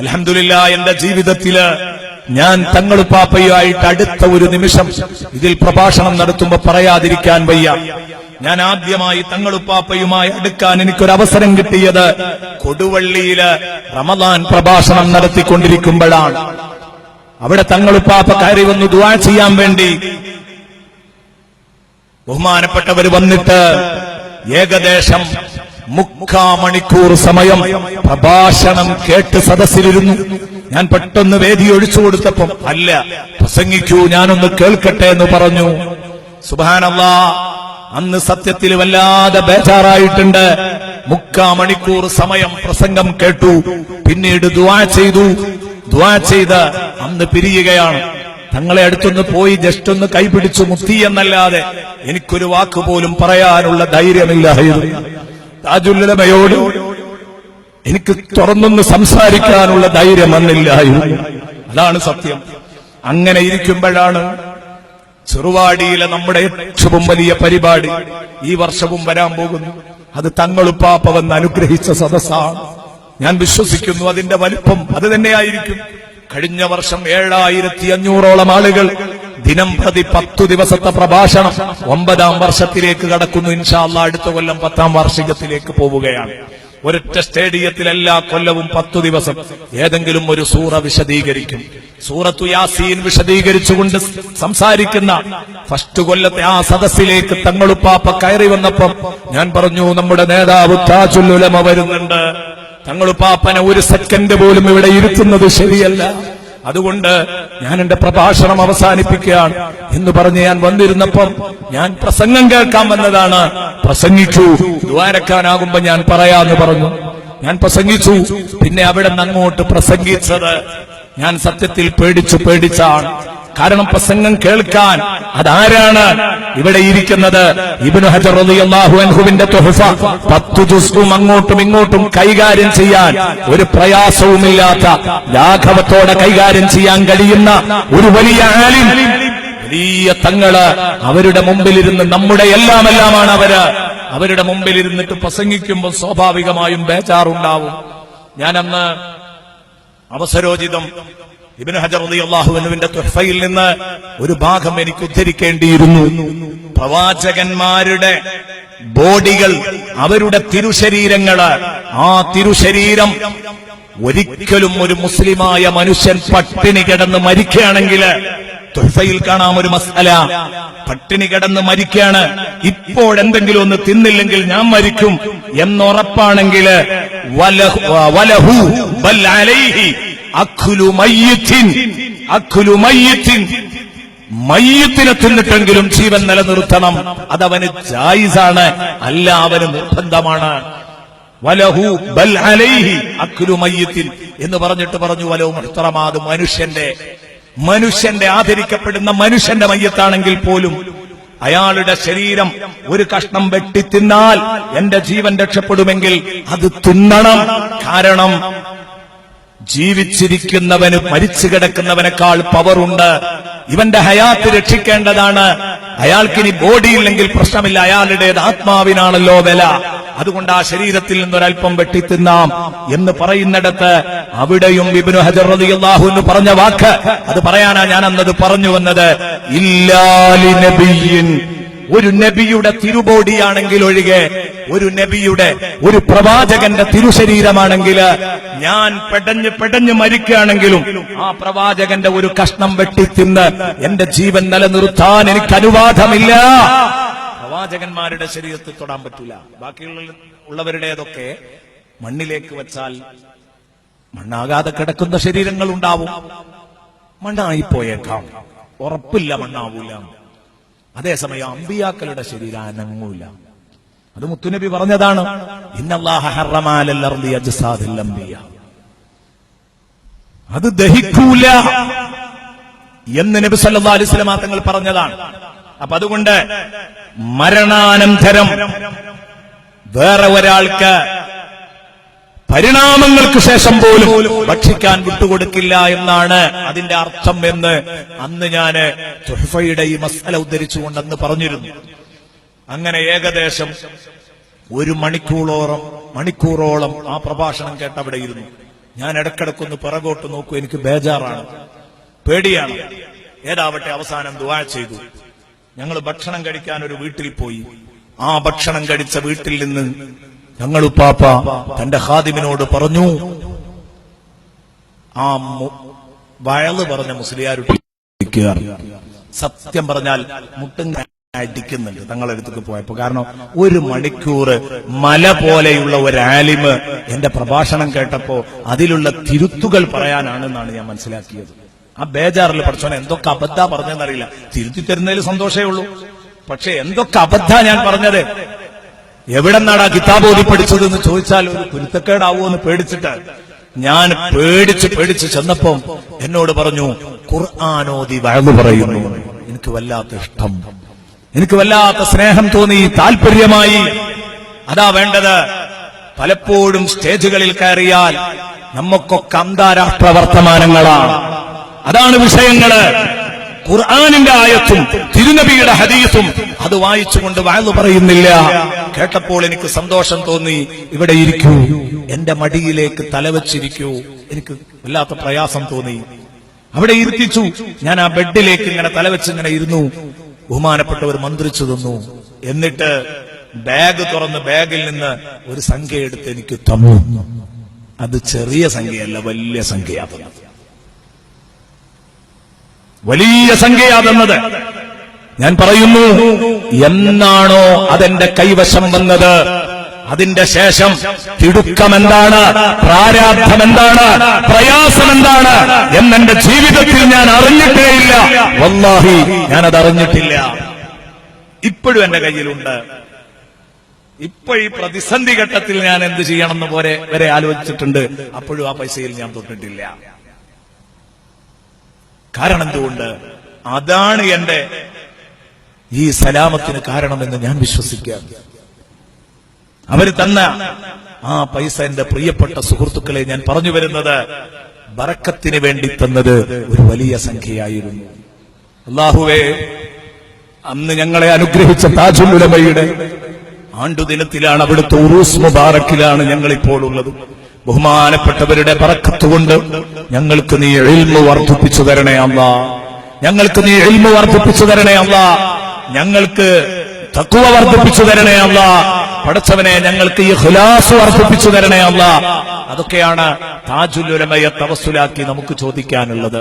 അലഹമില്ല എന്റെ ജീവിതത്തിൽ ഞാൻ തങ്ങൾ പാപ്പയുമായിട്ട് അടുത്ത ഒരു നിമിഷം ഇതിൽ പ്രഭാഷണം നടത്തുമ്പോ പറയാതിരിക്കാൻ വയ്യ. ഞാൻ ആദ്യമായി തങ്ങളുപ്പാപ്പയുമായി അടുക്കാൻ എനിക്കൊരു അവസരം കിട്ടിയത് കൊടുവള്ളിയിൽ റമദാൻ പ്രഭാഷണം നടത്തിക്കൊണ്ടിരിക്കുമ്പോഴാണ്. അവിടെ തങ്ങളുപ്പാപ്പ കയറി വന്ന് ദുവാ ചെയ്യാൻ വേണ്ടി ബഹുമാനപ്പെട്ടവർ വന്നിട്ട് ഏകദേശം മുക്കാ മണിക്കൂർ സമയം പ്രഭാഷണം കേട്ട് സദസ്സിലിരുന്നു. ഞാൻ പെട്ടെന്ന് വേദി ഒഴിച്ചു കൊടുത്തപ്പം അല്ല പ്രസംഗിക്കൂ ഞാനൊന്ന് കേൾക്കട്ടെ എന്ന് പറഞ്ഞു. സുബാനല്ലാ അന്ന് സത്യത്തിൽ വല്ലാതെ ബേജാറായിട്ടുണ്ട്. മുക്കാ മണിക്കൂർ സമയം പ്രസംഗം കേട്ടു. പിന്നീട് ദുവാ ചെയ്തു. ദുവാ ചെയ്ത് അന്ന് പിരിയുകയാണ്. തങ്ങളെ അടുത്തൊന്ന് പോയി ജസ്റ്റ് ഒന്ന് കൈപിടിച്ചു മുത്തി എന്നല്ലാതെ എനിക്കൊരു വാക്ക് പോലും പറയാനുള്ള ധൈര്യമില്ലായിരുന്നു താജുല്ലമയോട് എനിക്ക് തുറന്നൊന്ന് സംസാരിക്കാനുള്ള ധൈര്യം അന്നില്ലായിരുന്നു അതാണ് സത്യം. അങ്ങനെ ഇരിക്കുമ്പോഴാണ് ചെറുവാടിയിലെ നമ്മുടെ ഏറ്റവും വലിയ പരിപാടി ഈ വർഷവും വരാൻ പോകുന്നു. അത് തങ്ങളുപ്പാപ്പ വന്ന് അനുഗ്രഹിച്ച സദസ്സാണ്. ഞാൻ വിശ്വസിക്കുന്നു അതിന്റെ വലിപ്പം അത് തന്നെയായിരിക്കും. കഴിഞ്ഞ വർഷം ഏഴായിരത്തി അഞ്ഞൂറോളം ആളുകൾ ദിനം പ്രതി പത്തു ദിവസത്തെ പ്രഭാഷണം ഒമ്പതാം വർഷത്തിലേക്ക് കടക്കുന്നു. ഇൻഷാല്ല അടുത്ത കൊല്ലം പത്താം വാർഷികത്തിലേക്ക് പോവുകയാണ്. ഒരൊറ്റ സ്റ്റേഡിയത്തിൽ എല്ലാ കൊല്ലവും പത്തു ദിവസം. ഏതെങ്കിലും ഒരു സൂറ വിശദീകരിക്കും. സൂറത്തു യാസീൻ വിശദീകരിച്ചുകൊണ്ട് സംസാരിക്കുന്ന ഫസ്റ്റ് കൊല്ലത്തെ ആ സദസ്സിലേക്ക് തങ്ങളുപ്പാപ്പ കയറി വന്നപ്പം ഞാൻ പറഞ്ഞു നമ്മുടെ നേതാവ് താജുല്ലുലമ വരുന്നുണ്ട്. തങ്ങളുപ്പാപ്പനെ ഒരു സെക്കൻഡ് പോലും ഇവിടെ ഇരുത്തുന്നത് ശരിയല്ല. അതുകൊണ്ട് ഞാൻ എന്റെ പ്രഭാഷണം അവസാനിപ്പിക്കുകയാണ്. എന്ന് പറഞ്ഞ് ഞാൻ വന്നിരുന്നപ്പം ഞാൻ പ്രസംഗം കേൾക്കാൻ വന്നതാണ്. പ്രസംഗിച്ചു. ദ്വാരക്കാനാകുമ്പോ ഞാൻ പറയാന്ന് പറഞ്ഞു. ഞാൻ പ്രസംഗിച്ചു. പിന്നെ അവിടെ നിന്ന് അങ്ങോട്ട് പ്രസംഗിച്ചത് ഞാൻ സത്യത്തിൽ പേടിച്ചു പേടിച്ചാണ്. കാരണം പ്രസംഗം കേൾക്കാൻ അതാരാണ് ഇവിടെ ഇരിക്കുന്നത്? ഇബ്നു ഹജർ റളിയല്ലാഹു അൻഹുവിന്റെ തുഹഫ. പത്തു ജുസ്ഉം അങ്ങോട്ടും ഇങ്ങോട്ടും കൈകാര്യം ചെയ്യാൻ ഒരു പ്രയാസവുമില്ലാത്ത ലാഘവത്തോടെ കൈകാര്യം ചെയ്യാൻ കഴിയുന്ന ഒരു വലിയ ആലിം വലിയ തങ്ങൾ അവരുടെ മുമ്പിലിരുന്ന് നമ്മുടെ എല്ലാം എല്ലാമാണ് അവർ. അവരുടെ മുമ്പിലിരുന്നിട്ട് പ്രസംഗിക്കുമ്പോൾ സ്വാഭാവികമായും ബേജാറുണ്ടാവും. ഞാനന്ന് അവസരോചിതം ഇബിന് ഹജർ അള്ളാഹുവിന്റെ തുഹഫയിൽ നിന്ന് ഒരു ഭാഗം എനിക്ക് ഉദ്ധരിക്കേണ്ടിയിരുന്നു. പ്രവാചകന്മാരുടെ ബോഡികൾ അവരുടെ തിരുശരീരങ്ങൾ ആ തിരുശരീരം ഒരിക്കലും ഒരു മുസ്ലിമായ മനുഷ്യൻ പട്ടിണി കിടന്ന് മരിക്കുകയാണെങ്കിൽ തുഹഫയിൽ കാണാം ഒരു മസല പട്ടിണി കിടന്ന് മരിക്കുകയാണ്. ഇപ്പോഴെന്തെങ്കിലും ഒന്ന് തിന്നില്ലെങ്കിൽ ഞാൻ മരിക്കും എന്നുറപ്പാണെങ്കിൽ വലഹു ബൽ അലൈഹി മയ്യത്തിനെ തിന്നിട്ടെങ്കിലും ജീവൻ നിലനിർത്തണം. അതവന് ജായിസാണ്. അല്ല അവന് നിർബന്ധമാണ്. വലഹു ബൽ അലൈഹി അഖുലു എന്ന് പറഞ്ഞിട്ട് പറഞ്ഞു വലവും മുഹ്തറമാത് മനുഷ്യന്റെ മനുഷ്യന്റെ ആദരിക്കപ്പെടുന്ന മനുഷ്യന്റെ മയ്യത്താണെങ്കിൽ പോലും അയാളുടെ ശരീരം ഒരു കഷ്ണം വെട്ടി തിന്നാൽ എന്റെ ജീവൻ രക്ഷപ്പെടുമെങ്കിൽ അത് തിന്നണം. കാരണം ജീവിച്ചിരിക്കുന്നവന് മരിച്ചു കിടക്കുന്നവനേക്കാൾ പവറുണ്ട് ഇവന്റെ ഹയാത്ത് രക്ഷിക്കേണ്ടതാണ്. അയാൾക്കിനി ബോഡിയില്ലെങ്കിൽ പ്രശ്നമില്ല. അയാളുടേത് ആത്മാവിനാണല്ലോ വില. അതുകൊണ്ട് ആ ശരീരത്തിൽ നിന്നൊരൽപ്പം വെട്ടിത്തിന്നാം എന്ന് പറയുന്നിടത്ത് അവിടെയും ഇബ്നു ഹജർ റളിയല്ലാഹു എന്ന് പറഞ്ഞ വാക്ക്. അത് പറയാനാ ഞാൻ അന്നത് പറഞ്ഞു വന്നത്. ഇല്ലാലി നബിയിൻ ഒരു നബിയുടെ തിരുബോഡിയാണെങ്കിൽ ഒഴികെ ഒരു നബിയുടെ ഒരു പ്രവാചകന്റെ തിരുശരീരമാണെങ്കിൽ ഞാൻ പെടഞ്ഞ് പെടഞ്ഞ് മരിക്കുകയാണെങ്കിലും ആ പ്രവാചകന്റെ ഒരു കഷ്ണം വെട്ടി വെട്ടിത്തിന്ന് എന്റെ ജീവൻ നിലനിർത്താൻ എനിക്ക് അനുവാദമില്ല. പ്രവാചകന്മാരുടെ ശരീരത്തിൽ തൊടാൻ പറ്റില്ല ബാക്കിയുള്ള ഉള്ളവരുടേതൊക്കെ മണ്ണിലേക്ക് വെച്ചാൽ മണ്ണാകാതെ കിടക്കുന്ന ശരീരങ്ങൾ ഉണ്ടാവും മണ്ണായി പോയേക്കാം ഉറപ്പില്ല മണ്ണാവൂല. അതേസമയം അമ്പിയാക്കളുടെ ശരീരം അനങ്ങൂല. അത് മുത്തുനബി പറഞ്ഞതാണ്. അത് ദഹിക്കൂല എന്ന് നബി സല്ലാ അലൈഹി വസല്ലം തങ്ങൾ പറഞ്ഞതാണ്. അപ്പൊ അതുകൊണ്ട് മരണാനന്തരം വേറെ ഒരാൾക്ക് പരിണാമങ്ങൾക്ക് ശേഷം പോലും ഭക്ഷിക്കാൻ വിട്ടുകൊടുക്കില്ല എന്നാണ് അതിന്റെ അർത്ഥം എന്ന് അന്ന് ഞാൻ തുഹഫയുടെ ഈ മസാല ഉദ്ധരിച്ചുകൊണ്ട് അന്ന് പറഞ്ഞിരുന്നു. അങ്ങനെ ഏകദേശം ഒരു മണിക്കൂറോളം മണിക്കൂറോളം ആ പ്രഭാഷണം കേട്ടവിടെ ഇരുന്നു ഞാൻ ഇടക്കിടക്കൊന്ന് പിറകോട്ട് നോക്കൂ എനിക്ക് ബേജാറാണ്. പേടിയാണ്. ഏതാവട്ടെ അവസാനം ദുവാ ചെയ്തു. ഞങ്ങൾ ഭക്ഷണം കഴിക്കാൻ ഒരു വീട്ടിൽ പോയി. ആ ഭക്ഷണം കഴിച്ച വീട്ടിൽ നിന്ന് ഞങ്ങൾ ഉപ്പാപ്പ തന്റെ ഹാദിമിനോട് പറഞ്ഞു ആ വയൾ പറഞ്ഞ മുസ്ലിയാരുടെ സത്യം പറഞ്ഞാൽ മുട്ടും അടിക്കുന്നുണ്ട് തങ്ങളുടെ അടുത്തേക്ക് പോയപ്പോ. കാരണം ഒരു മണിക്കൂർ മല പോലെയുള്ള ഒരു ആലിമ് എന്റെ പ്രഭാഷണം കേട്ടപ്പോ അതിലുള്ള തിരുത്തുകൾ പറയാനാണെന്നാണ് ഞാൻ മനസ്സിലാക്കിയത്. ആ ബേജാറിൽ പഠിച്ചോനെ എന്തൊക്കെ അബദ്ധ പറഞ്ഞെന്നറിയില്ല. തിരുത്തി തരുന്നതിൽ സന്തോഷമേ ഉള്ളൂ. പക്ഷെ എന്തൊക്കെ അബദ്ധ ഞാൻ പറഞ്ഞത്? എവിടെ നിന്നാണ് കിതാബ് ഓതി പഠിച്ചത് എന്ന് ചോദിച്ചാൽ ഒരു കുരുത്തക്കേടാവോ എന്ന് പേടിച്ചിട്ട് ഞാൻ പേടിച്ച് പേടിച്ച് ചെന്നപ്പം എന്നോട് പറഞ്ഞു ഖുർആാനോതി വഴന്നു പറയുന്നു. എനിക്ക് വല്ലാത്ത ഇഷ്ടം. എനിക്ക് വല്ലാത്ത സ്നേഹം തോന്നി താല്പര്യമായി അതാ വേണ്ടത്. പലപ്പോഴും സ്റ്റേജുകളിൽ കയറിയാൽ നമുക്കൊക്കെ അന്താരാഷ്ട്ര വർത്തമാനങ്ങളാണ് അതാണ് വിഷയങ്ങൾ. ഖുർആാനിന്റെ ആയത്തും തിരുനബിയുടെ ഹദീസും അത് വായിച്ചുകൊണ്ട് വാഴ്ന്നു പറയുന്നില്ല. കേട്ടപ്പോൾ എനിക്ക് സന്തോഷം തോന്നി ഇവിടെ ഇരിക്കൂ. എന്റെ മടിയിലേക്ക് തലവച്ചിരിക്കൂ. എനിക്ക് വല്ലാത്ത പ്രയാസം തോന്നി. അവിടെ ഇരുത്തിച്ചു. ഞാൻ ആ ബെഡിലേക്ക് ഇങ്ങനെ തലവെച്ച് ഇങ്ങനെ ഇരുന്നു. ബഹുമാനപ്പെട്ടവർ മന്ത്രിച്ചു തന്നു. എന്നിട്ട് ബാഗ് തുറന്ന് ബാഗിൽ നിന്ന് ഒരു സംഖ്യ എടുത്ത് എനിക്ക് തന്നു. അത് ചെറിയ സംഖ്യയല്ല വലിയ സംഖ്യയാണ് വലിയ സംഖ്യയാതെന്നത് ഞാൻ പറയുന്നു എന്നാണോ അതെന്റെ കൈവശം വന്നത്? അതിന്റെ ശേഷം തിടുക്കം എന്താണ് പ്രാരാബ്ധം എന്താണ് പ്രയാസം എന്താണ് എന്നെന്റെ ജീവിതത്തിൽ ഞാൻ അറിഞ്ഞിട്ടേയില്ല. വല്ലാഹി ഞാനത് അറിഞ്ഞിട്ടില്ല ഇപ്പോഴും എന്റെ കയ്യിലുണ്ട്. ഇപ്പൊ ഈ പ്രതിസന്ധി ഘട്ടത്തിൽ ഞാൻ എന്ത് ചെയ്യണമെന്ന് പോലെ വരെ ആലോചിച്ചിട്ടുണ്ട്. അപ്പോഴും ആ പൈസയിൽ ഞാൻ തൊട്ടിട്ടില്ല. കാരണം എന്തുകൊണ്ട്? അതാണ് എന്റെ ഈ സലാമത്തിന് കാരണമെന്ന് ഞാൻ വിശ്വസിക്കാം അവർ തന്ന ആ പൈസ എന്റെ പ്രിയപ്പെട്ട സുഹൃത്തുക്കളെ ഞാൻ പറഞ്ഞു വരുന്നത് ബറക്കത്തിന് വേണ്ടി തന്നത് ഒരു വലിയ സംഖ്യയായിരുന്നു. അള്ളാഹുവേ അന്ന് ഞങ്ങളെ അനുഗ്രഹിച്ച താജുൽ ഉലമയുടെ ആണ്ടുദിനത്തിലാണ് അവിടുത്തെ ഉറൂസ് മുബാറക്കിലാണ് ഞങ്ങൾ ഇപ്പോൾ ഉള്ളത്. ബഹുമാനപ്പെട്ടവരുടെ പറക്കത്തുകൊണ്ട് ഞങ്ങൾക്ക് നീ എഴിമ വർദ്ധിപ്പിച്ചു തരണേ അമ്മ ഞങ്ങൾക്ക് നീ എഴിമ വർദ്ധിപ്പിച്ചു തരണേ അല്ല. ഞങ്ങൾക്ക് തക്കുവ വർദ്ധിപ്പിച്ചു തരണേ അല്ല. പഠിച്ചവനെ ഞങ്ങൾക്ക് ഈ ഹുലാസ് വർദ്ധിപ്പിച്ചു തരണേ അല്ല. അതൊക്കെയാണ് താജുൽ ഉലമയെ തവസ്സുലാക്കി നമുക്ക് ചോദിക്കാനുള്ളത്.